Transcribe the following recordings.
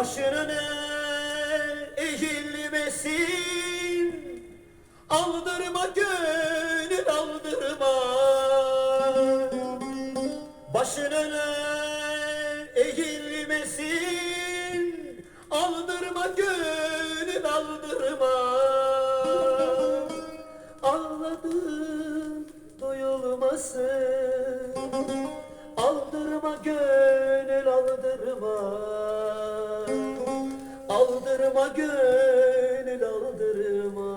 Başını eğilmesin? Aldırma gönül aldırma. Başını eğilmesin? Aldırma gönül aldırma. Ağladım duyulmasın. Aldırma gönül Aldırma gönül aldırma.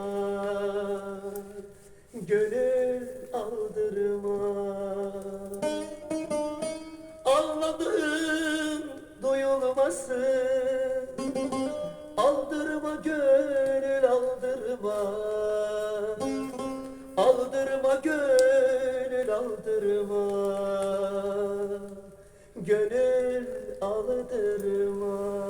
Gönül aldırma. Ağladım duyulmasın Aldırma gönül aldırma. Aldırma gönül aldırma. Gönül aldırma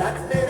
that's it.